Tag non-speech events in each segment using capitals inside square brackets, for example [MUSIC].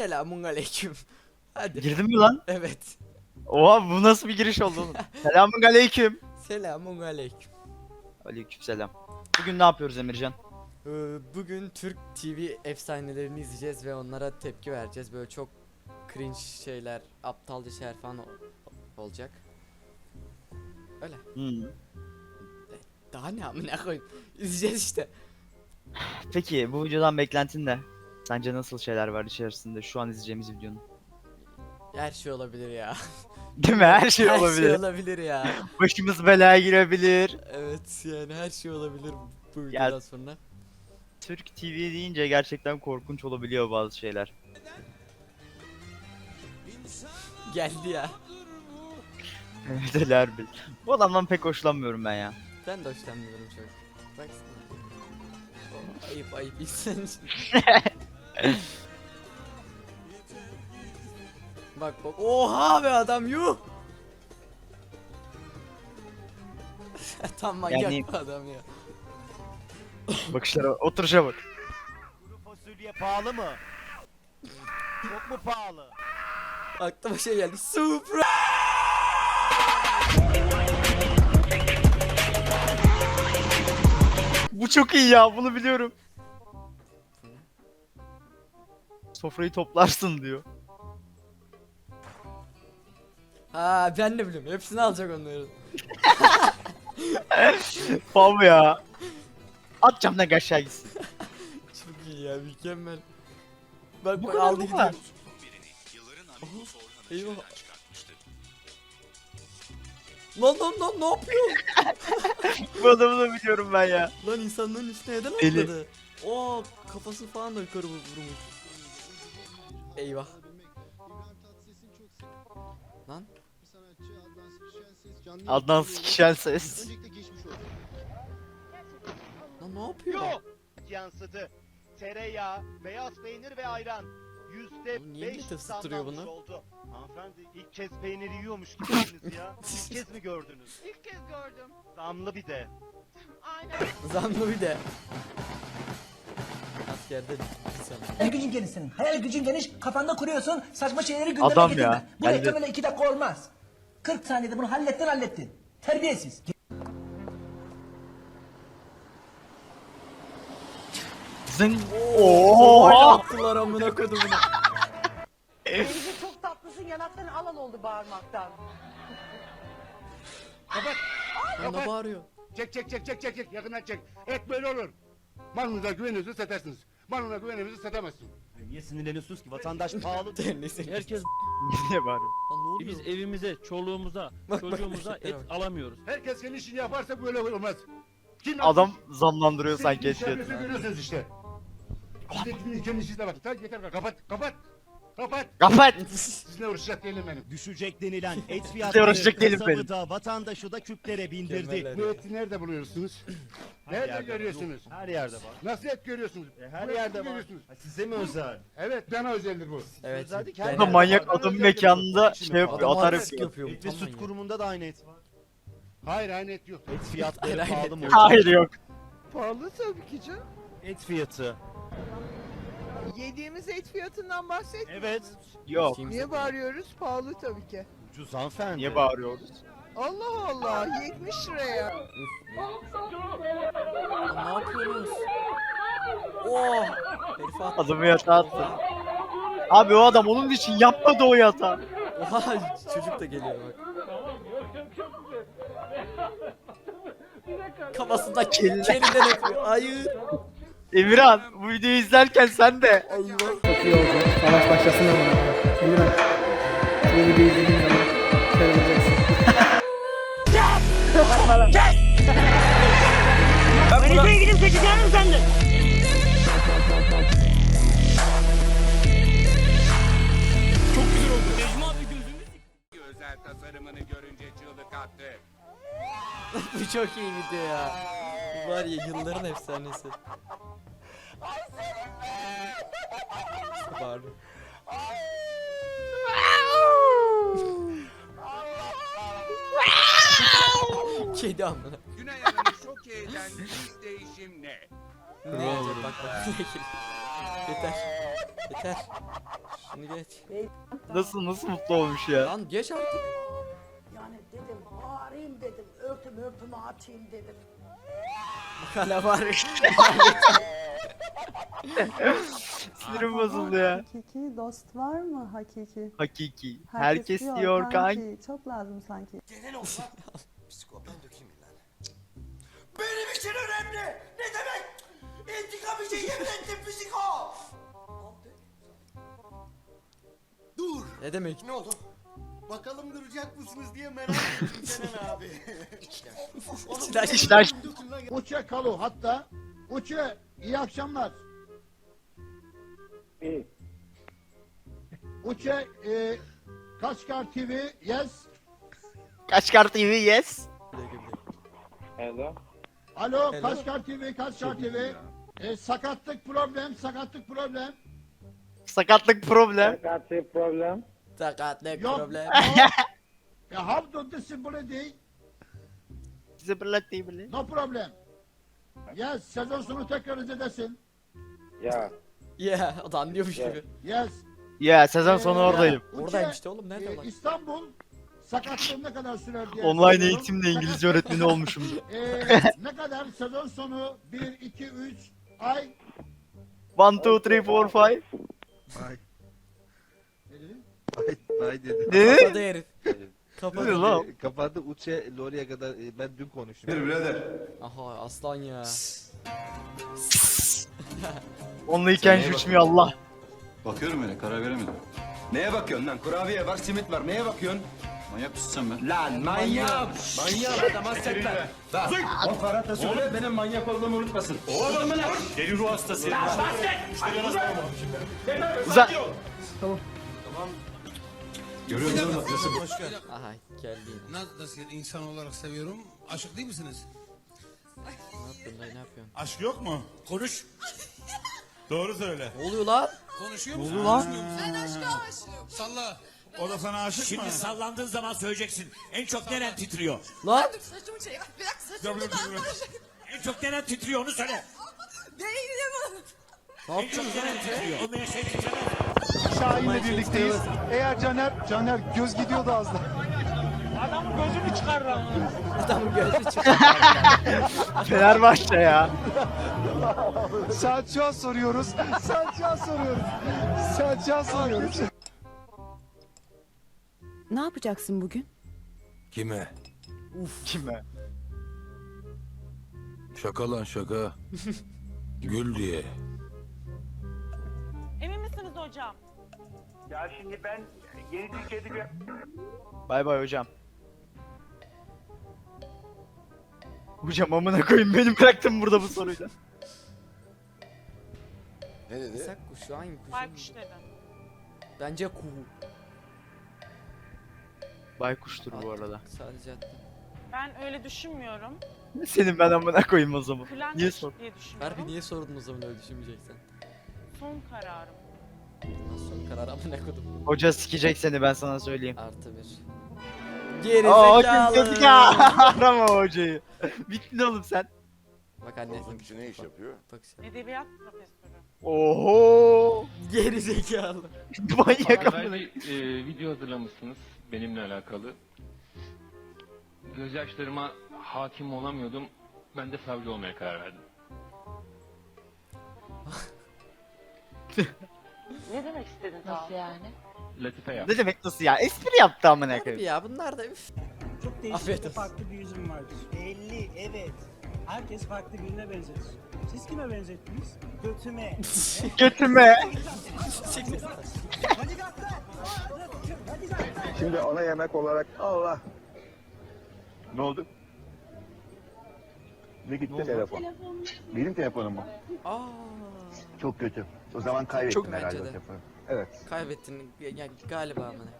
Selamun aleyküm. Hadi. Girdin mi lan? Evet. Oha bu nasıl bir giriş oldu oğlum? [LAUGHS] Selamun aleyküm. Selamun aleyküm. Aleyküm selam. Bugün ne yapıyoruz Emircan? Ee, Bugün Türk TV efsanelerini izleyeceğiz ve onlara tepki vereceğiz. Böyle çok cringe şeyler, aptalca şeyler falan ol- olacak. Öyle. Hmm. Daha ne amına koyayım. İzleyeceğiz işte. Peki bu videodan beklentin ne? Sence nasıl şeyler var içerisinde şu an izleyeceğimiz videonun? Her şey olabilir ya. [LAUGHS] Değil mi? Her şey her olabilir. şey olabilir ya. [LAUGHS] Başımız belaya girebilir. Evet yani her şey olabilir bu videodan Ya- sonra. Türk TV deyince gerçekten korkunç olabiliyor bazı şeyler. Geldi ya. [LAUGHS] Mehmet Ali Erbil. Bu adamdan pek hoşlanmıyorum ben ya. Ben de hoşlanmıyorum çok. Baksana. Oh, ayıp ayıp insan. Bak bak. Oha be adam yuh. [LAUGHS] Tam manyak Yani- adam ya. Bakışlara, oturuşa bak. Kuru fasulye pahalı mı? Çok mu pahalı? Aklıma şey geldi. Supra. Bu çok iyi ya bunu biliyorum. Sofrayı toplarsın diyor. Ha ben de biliyorum. Hepsini alacak onları. [LAUGHS] Fav ya. At camdan aşağı gitsin. Çok iyi ya mükemmel. Bak Bu bak kadar aldı mı gidiyor. var? Eyvah. Lan lan lan ne yapıyor? [LAUGHS] Bu adamı da biliyorum ben ya. Lan insanların üstüne neden Deli. atladı? Oo kafası falan da yukarı vurmuş. Eyvah. Lan Adnan sikişen ses. lan ne yapıyor? Yok. Yansıdı. Tereyağı, beyaz peynir ve ayran. Yüzde Oğlum niye beş millete ısıtırıyor zamlanmış bunu? oldu. Hanımefendi ilk kez peyniri yiyormuş gibisiniz ya. [LAUGHS] İlk kez mi gördünüz? İlk kez gördüm. Zamlı bir de. Aynen. Zanlı bir de. Askerde insan. Hayal gücün geniş senin. Hayal gücün geniş. Kafanda kuruyorsun. Saçma şeyleri gündeme Adam getirme. ya, Bu geldi. reklam öyle iki dakika olmaz. 40 saniyede bunu hallettin hallettin. Terbiyesiz. Zın. Oha yaptılar amına kodumunu. Elinize çok tatlısın yanakların alan oldu bağırmaktan. Lan ne bağırıyor? Çek çek çek çek çek çek yakından çek. Et böyle olur. Malınıza güveniyorsunuz satarsınız. Malına güvenimizi satamazsın. Niye sinirleniyorsunuz ki? Vatandaş pahalı. [LAUGHS] Neyse. Herkes [LAUGHS] Niye? Lan ne oluyor? biz evimize, çoluğumuza, [LAUGHS] Bak, bak, çocuğumuza hareketlere et bak. alamıyoruz. Herkes kendi işini yaparsa böyle olmaz. Kim Adam zamlandırıyor Siz sanki kendi iş eşyatı. yapıyorsa görüyorsunuz işte. Siz de kendi işinize bakın. Tamam yeter kapat kapat. Kapat. Kapat. Sizinle uğraşacak değilim benim. Düşecek denilen et [LAUGHS] uğraşacak fiyatları değilim kasabı benim. da vatandaşı da küplere bindirdi. Bu eti nerede buluyorsunuz? Nerede yerde görüyorsunuz? Her yerde var. Nasıl et görüyorsunuz? E, her Bu yerde var. görüyorsunuz. Ha, size mi özel? Evet bana özeldir bu. Evet. Bu da manyak adam mekanında şey yapıyor, atar yapıyor. Et ve süt kurumunda da aynı et var. Hayır aynı et yok. Et fiyatları Hayır, pahalı mı? Hayır yok. Pahalı tabii ki canım. Et fiyatı. Yediğimiz et fiyatından bahset. Evet. Yok. Kimse- Niye bağırıyoruz? Pahalı tabii ki. Ucuz hanımefendi. Niye bağırıyoruz? Allah Allah 70 liraya. Ne yapıyorsunuz? Oh! Herif attı. Adamı yatağa attı. Abi o adam onun için yapmadı o yatağı. Oha çocuk da geliyor bak. Kafasında Kelle. kelinden öpüyor. Hayır. Emirhan bu videoyu izlerken sen de. Çok iyi olacak. Savaş başlasın ama. Emirhan. Bu videoyu izlediğin zaman sevineceksin. Özel tasarımını görünce çığlık attı. Bu çok iyi video ya. Bu var ya yılların efsanesi. Bağırıyor. [LAUGHS] Kedi amına. Güney Hanım'ı şok eden ilk değişim ne? Ne olacak bak bak. Yeter. Yeter. Şunu geç. Nasıl nasıl mutlu olmuş ya. Lan geç artık. Yani dedim bağırayım dedim. Örtüm örtümü açayım dedim. Hala var. [LAUGHS] [LAUGHS] Sinirim bozuldu ya. Hakiki dost var mı hakiki? Hakiki. Herkes diyor kanki. Çok lazım sanki. [LAUGHS] Benim için önemli. Ne demek? İntikam için yemin ettim psiko. Dur. ne demek? Ne oldu? Bakalım duracak mısınız diye merak ettim Kenan [LAUGHS] abi. İçler İşler Uçe kalu hatta. Uçe iyi akşamlar. Uçe e, Kaçkar TV yes. Kaçkar TV yes. Alo Hello. Kaçkar TV Kaçkar TV. E, sakatlık problem sakatlık problem. Sakatlık problem. Sakatlık Yok. problem. [LAUGHS] How to disability Disability. no problem. Yes sezon sonu tekrar izledesin. Yeah, o da anlıyormuş gibi. Yes. Ya sezon sonu Ee, oradayım. Uçe, Oradaymış işte oğlum, nerede e, lan? İstanbul sakatlığım ne kadar sürer diye Online soruyorum. eğitimle İngilizce öğretmeni olmuşum. [LAUGHS] Ee, ne kadar sezon sonu 1, 2, 3 ay 1, 2, 3, 4, 5. Ay dedi. Ne? Kapadı herif. Ne Kapadı. lan? Kapandı Uçe Lori'ye kadar e, ben dün konuştum. Aha aslan ya. Onunla iken uçmuyor Allah. Bakıyorum öyle karar veremedim. Neye bakıyorsun lan? Kurabiye var, simit var. Neye bakıyorsun? Manyak mısın sen be? Lan manyak! Manyak adama setler. Bak, o Ferhat da söyle benim manyak olduğumu unutmasın. Oğlum mu lan? Deli ruh hastası. Uza. Görüyor musun nasıl? Aha geldi yine. Nasıl insan olarak seviyorum. Aşık değil misiniz? Ne yapıyorsun dayı ne yapıyorsun? Aşk yok mu? Konuş. Doğru söyle. Ne oluyor lan? Konuşuyor musun? lan? Ben aşka aşığım. Salla. O da sana aşık mı? Şimdi sallandığın zaman söyleyeceksin. En çok neren titriyor? Lan! Saçımı çek. Bir dakika saçımı da En çok neren titriyor onu söyle. [LAUGHS] Değilim. Ne En çok neren lan? titriyor? Olmayan şey titremez. Şahin'le birlikteyiz. Eğer Caner, Caner göz gidiyordu az da. Adamın gözü çıktı. [LAUGHS] Fenerbahçe ya. Selçuk'a soruyoruz. Selçuk'a soruyoruz. Selçuk'a soruyoruz. Ne yapacaksın bugün? Kime? Kime? Şaka lan şaka. [LAUGHS] Gül diye. Emin misiniz hocam? Ya şimdi ben yeni Türkiye'de bir... Bay bay hocam. Hocam amına koyayım beni bıraktın burada bu soruyla. Ne dedi? Yasak kuşu hangi kuş? Baykuş dedim. Bence kuğu. Baykuştur bu arada. Sadece attı. Ben öyle düşünmüyorum. Senin ben amına koyayım o zaman. Klanç Niye sor? diye düşünüyorum. Harbi niye sordun o zaman öyle düşünmeyeceksen? Son kararım. Nasıl son karar ama ne kodum? Hoca sikecek seni ben sana söyleyeyim. Artı bir. Geri Aa zekalı. kötü ya. Arama hocayı. Bittin oğlum sen. Bak anne. ne iş yapıyor? Bak sen. Edebiyat profesörü. Oho. Geri zekalı. [LAUGHS] Manyak amına. video hazırlamışsınız benimle alakalı. Gözyaşlarıma hakim olamıyordum. Ben de savcı olmaya karar verdim. [LAUGHS] Ne demek istedin Nasıl yani? Latife yap. Ne demek nasıl ya? Espri yaptı amına Harbi koyayım. ya bunlar da üf. Çok Afiyet olsun. farklı bir yüzüm vardır. Belli, evet. Herkes farklı birine benzetir. Siz kime benzettiniz? Götüme. [LAUGHS] Götüme. Şimdi ana yemek olarak Allah. Ne oldu? Ne gitti telefon? Benim telefonum mu? Aa. Çok kötü. O zaman kaybettim Çok herhalde bence de. telefonu. Evet. Kaybettin ya galiba ama ne?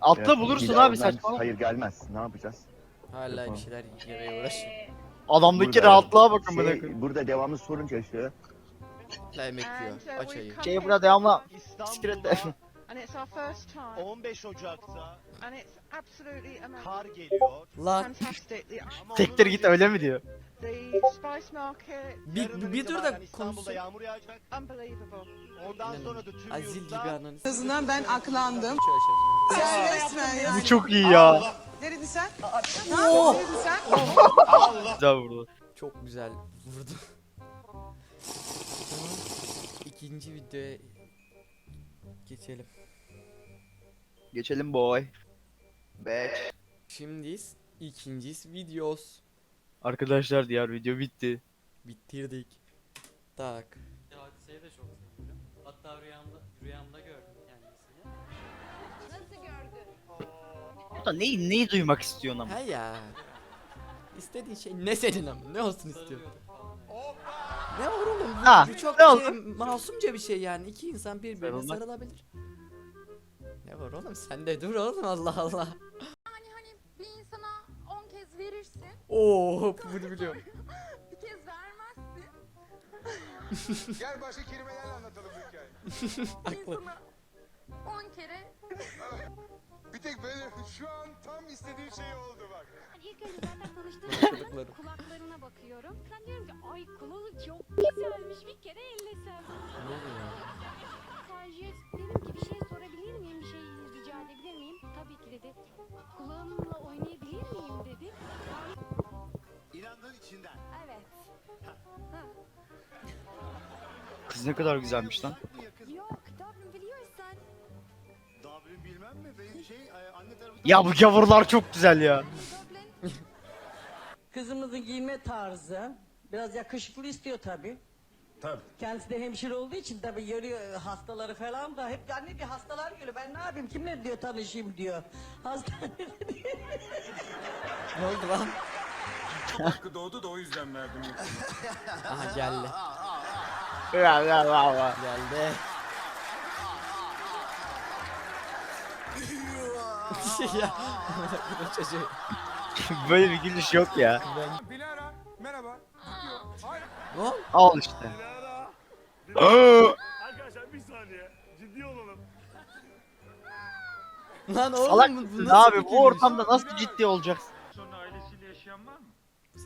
Altta bulursun bir abi saçmalama. Hayır gelmez. Ne yapacağız? Hala bir şeyler yemeye uğraşıyor. Adamdaki Burada- rahatlığa bakın Şey, bana koyayım. burada devamlı sorun yaşıyor. Hala yemek yiyor. Aç ayı. Şey burada devamlı. Hani It's our first time 15 Ocak'ta and it's absolutely amazing. kar geliyor. Lan Fantastic. The, Ama Tektir onun git öyle mi diyor? The Spice Market, bir, bir dur da İstanbul'da konuşsun. yağmur yağacak. unbelievable. Ondan sonra da tüm Azil gibi yurtta ananı. En azından ben aklandım. Sen resmen yani. Bu çok iyi ya. Ne dedin sen? Ne dedin sen? Güzel vurdu. Çok güzel vurdu. Tamam. İkinci videoya geçelim. Geçelim boy. Bitch. Şimdiyiz. ikincisi videos. Arkadaşlar diğer video bitti. Bitirdik. Tak. Hadiseyi de çok seviyorum. Hatta rüyamda, rüyamda gördüm kendisini. Nasıl gördün? Bu da neyi, neyi duymak istiyorsun ama? He ya. İstediğin şey ne senin ama ne olsun istiyorsun? Sarılıyorduk falan. Ne var oğlum? Bu, Ha, bu çok ne şey, oldu? masumca bir şey yani. İki insan birbirine Sarılmak. sarılabilir. Ne var oğlum? Sen de dur oğlum Allah Allah. Oo bunu biliyorum. bir kez vermezsin. Gel başka kelimelerle anlatalım bu hikayeyi. Haklı. insana 10 kere Bir tek böyle şu an tam istediğim şey oldu bak. İlk önce zaten tanıştığım Yaşadıklarım. kulaklarına bakıyorum. Sen diyorum ki ay kulağı çok güzelmiş bir kere ellesem. Ne oluyor ya? Tercih dedim ki bir şey sorabilir miyim? Bir şey rica edebilir miyim? Tabii ki dedi. Kulağımla oynayabilir miyim dedi. İnandığın içinden. Evet. Kız ne kadar güzelmiş lan. Yok Dublin biliyorsan. Dublin bilmem mi? Benim şey e, anne tarafı Ya bu gavurlar çok güzel ya. Dublin Kızımızın giyinme tarzı biraz yakışıklı istiyor tabii. Tabii. Kendisi de hemşire olduğu için tabii görüyor hastaları falan da hep anne bir hastalar görüyor. Ben ne yapayım kimle diyor tanışayım diyor. Hastanede diyor. Ne oldu lan? Hakkı doğdu da o yüzden verdim. [LAUGHS] Aha geldi. [LAUGHS] Ya ya ya ya. Geldi. ya çocuğu. Böyle bir gülüş yok ya. Ben... Dilara merhaba. Hayır. Ne? Al işte. Arkadaşlar bir saniye. Ciddi olalım. Lan oğlum Salak bu- bu mısın nasıl abi? bir Bu gülüş? ortamda nasıl ciddi olacaksın?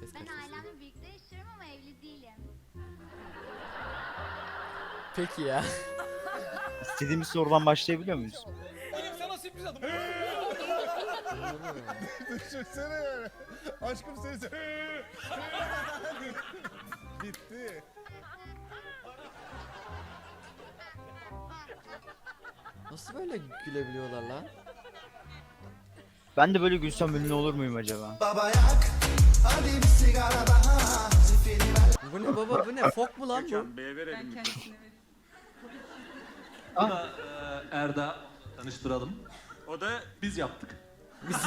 Ses Ben kalitesi. ailemle birlikte yaşıyorum ama evli değilim. Peki ya. İstediğimiz sorudan başlayabiliyor muyuz? Düşünsene yani. Aşkım seni se- Bitti. Nasıl böyle gülebiliyorlar lan? Ben de böyle gülsem ünlü olur muyum acaba? Bu ne baba bu ne? Fok mu lan bu? Bey'e verelim. Ah. Da, e, Erda tanıştıralım. O da biz yaptık. Biz [LAUGHS]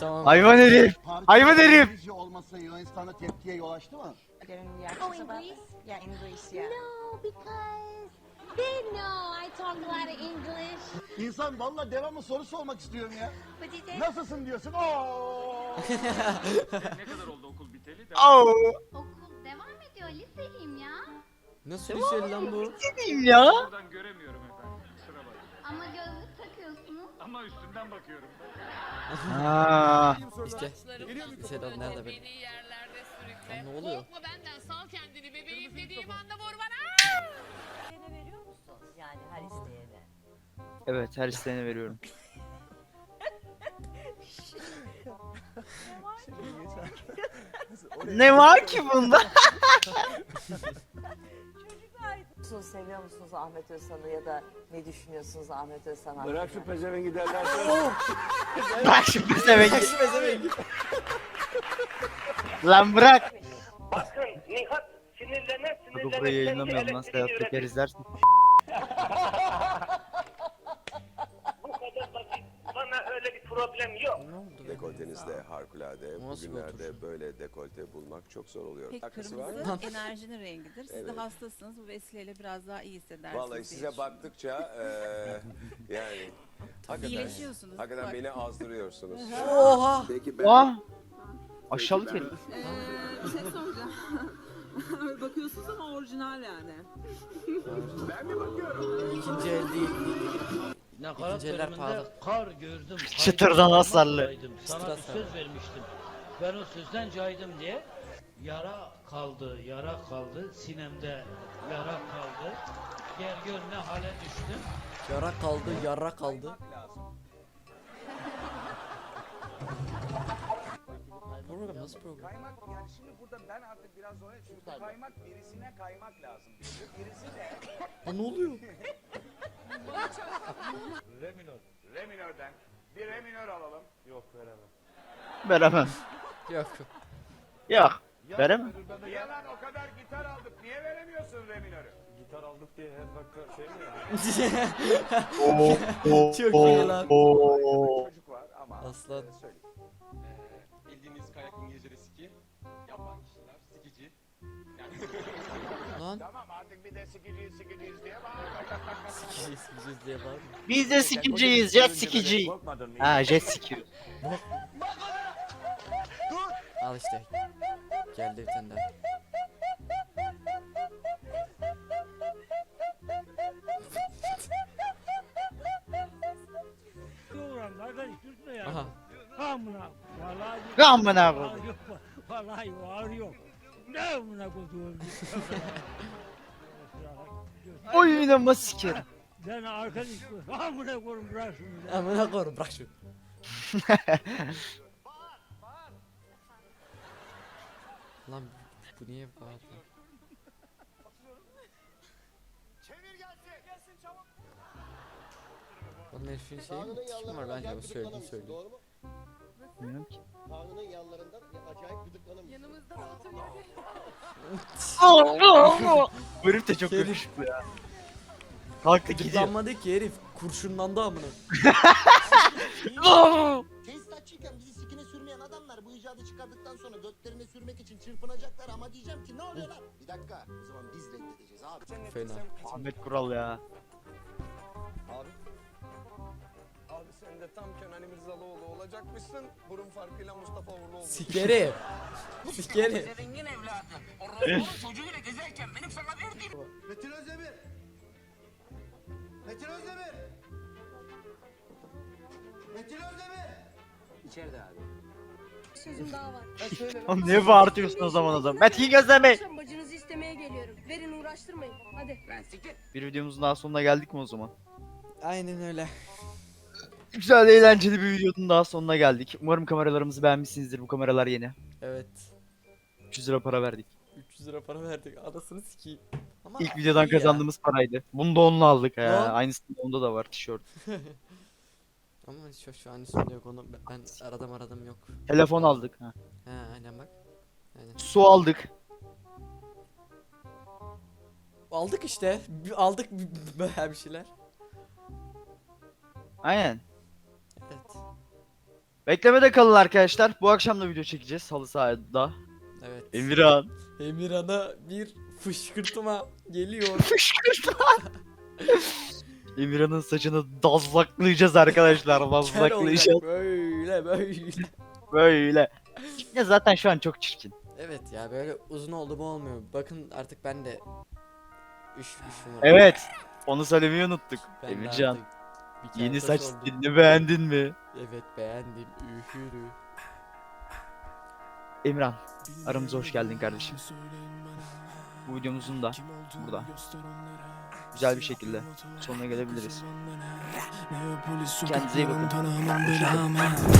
Tamam. Hayvan herif! Hayvan herif! İngilizce olmasa Yunanistan'da tepkiye yol açtı mı? Oh, in Greece? Yeah, in Greece, yeah. No, because they know I talk a lot of English. İnsan valla devamlı soru sormak istiyorum ya. Did they... Nasılsın diyorsun? Oo. ne kadar oldu okul biteli? Au! Okul devam ediyor, liseyim ya. Nasıl bir şey lan bu? Diyeyim ya. Buradan göremiyorum efendim. Kusura bakmayın. Ama gözlük takıyorsunuz. Ama üstünden bakıyorum. Ha. İşte. Sedat nerede benim? yerlerde sürükle. Lan ne oluyor? Korkma benden, sal kendini bebeğim Evet her isteyene veriyorum. [LAUGHS] ne var ki bunda? Musunuz, seviyor musunuz Ahmet Özhan'ı ya da ne düşünüyorsunuz Ahmet Özhan hakkında? Bırak şu pezevengi derler. [LAUGHS] Bak şu pezevenk. Bak şu pezevenk. Lan bırak. Bakın Nihat sinirlene Bak burayı yayınlamıyorum lan Sedat Peker izlersin. [LAUGHS] Dekoltenizde harikulade. Nasıl Bugünlerde böyle dekolte bulmak çok zor oluyor. Pek Alakası var mı? kırmızı enerjinin rengidir. Siz de Evet. hastasınız. Bu vesileyle biraz daha iyi hissedersiniz. Vallahi diye size düşünüyorum. baktıkça eee [LAUGHS] yani hakikaten, İyileşiyorsunuz, hakikaten bak. beni azdırıyorsunuz. Oha! Peki ben Oha! Aşağılık herif. Ee, bir şey soracağım. [LAUGHS] Bakıyorsunuz ama orijinal yani. ben mi bakıyorum? İkinci el değil. İkinci eller pahalı. kar gördüm. Çıtırdan hasarlı. Sana bir söz vermiştim. Ben o sözden caydım diye yara kaldı, yara kaldı. Sinemde yara kaldı. Gel gör ne hale düştüm. Yara kaldı, yara kaldı. Program nasıl program? Kaymak yani şimdi burada ben artık biraz zor çünkü kaymak birisine kaymak lazım. Birisi de Ha ne oluyor? [LAUGHS] re minör. Re minörden bir re minör alalım. Yok veremem. Veremem. Yok. Yok. Veremem. Niye lan o kadar gitar aldık niye veremiyorsun re minörü? Gitar aldık diye her dakika şey mi Oo, oo, [LAUGHS] Çok iyi lan. oo. Çocuk var ama Aslan. e. Bildiğiniz kayak İngilizce'de ski. Yapan kişiler sikici. [LAUGHS] Lan. Tamam artık bir de sikiciyiz sikiciyiz diye bağırma. [LAUGHS] Sikeceğiz, sikeceğiz diye var mı? Biz de sikiciyiz, jet sikici. Korkmadın mı? Ha jet sikiyor. [LAUGHS] Al işte. Geldi bir tane daha. Arkadaş ya. Aha. Amına. Vallahi Amına yok. Vallahi var yok. Ne amına koyduğum. [LAUGHS] Oynama sikerim. Ben arkadaş amına koyayım bırak şunu. ya. Amına koyayım bırak şunu. [LAUGHS] Lan bu niye bağırdı? Çevir gelsin. Gelsin çabuk. Onun herifin şey mi? Tikim var bence o söylediğini söyleyeyim. Doğru mu? Bilmiyorum ki. Karnının yanlarından acayip gıdıklanır. Yanımızda da oturuyor. [LAUGHS] Bu herif de çok yakışıklı ya. Kalktı gidiyor. Gıdıklanmadı ki herif. Kurşunlandı amına. [LAUGHS] Tesisatçıyken bizi sikine sürmeyen adamlar bu icadı çıkardıktan sonra götlerine sürmek için çırpınacaklar ama diyeceğim ki ne oluyor lan? Bir dakika o zaman biz reddedeceğiz abi. Fena. Ahmet Kural ya. Abi. Abi sen de tam Kenan İmirzalıoğlu olacakmışsın. Burun farkıyla Mustafa Uğurluoğlu. Sikerim. Sikerim. Zengin evladı. Orada çocuğuyla gezerken benim sana verdiğim. Metin Özdemir! Metin Özdemir! Metin Özdemir! İçeride abi. Sözüm daha var. Oğlum niye bağırtıyorsun o zaman o zaman? Metin gözleme. Akşam bacınızı istemeye geliyorum. Verin uğraştırmayın. Hadi. Ben siktir. Bir videomuzun daha sonuna geldik mi o zaman? Aynen öyle. Güzel eğlenceli bir videonun daha sonuna geldik. Umarım kameralarımızı beğenmişsinizdir. Bu kameralar yeni. Evet. 300 lira para verdik. 300 lira para verdik. Anasını sikeyim. Ama İlk videodan iyi ya. kazandığımız paraydı. Bunu da onunla aldık Lan. ha. Aynısını onda da var tişört. [LAUGHS] Ama şu, şu an üstünde yok onu ben- ben aradım aradım yok. Telefon aldık. Ha. He aynen bak. Aynen. Su aldık. Aldık işte. Bir- Aldık böyle [LAUGHS] bir şeyler. Aynen. Beklemede kalın arkadaşlar. Bu akşam da video çekeceğiz halı sahada. Evet. Emirhan. Emirhan'a bir fışkırtma geliyor. [LAUGHS] Fışkırtma. Emirhan'ın saçını dazlaklayacağız arkadaşlar. Dazlaklayacağız. böyle böyle. Böyle. Ya zaten şu an çok çirkin. Evet ya böyle uzun oldu mu olmuyor. Bakın artık ben de üç numara. Evet. Onu söylemeyi unuttuk. Ben de Emircan. artık bir Yeni saç oldum. stilini beğendin mi? Evet beğendim. Ühürü. Emirhan. Aramıza hoş geldin kardeşim. Bu videomuzun da burada güzel bir şekilde sonuna gelebiliriz. Kendinize iyi bakın.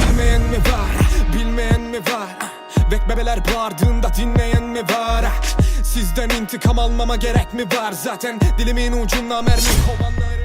Bilmeyen mi var, bilmeyen mi var Bek bebeler bağırdığında dinleyen mi var Sizden intikam almama gerek mi var Zaten dilimin ucunda mermi kovanlar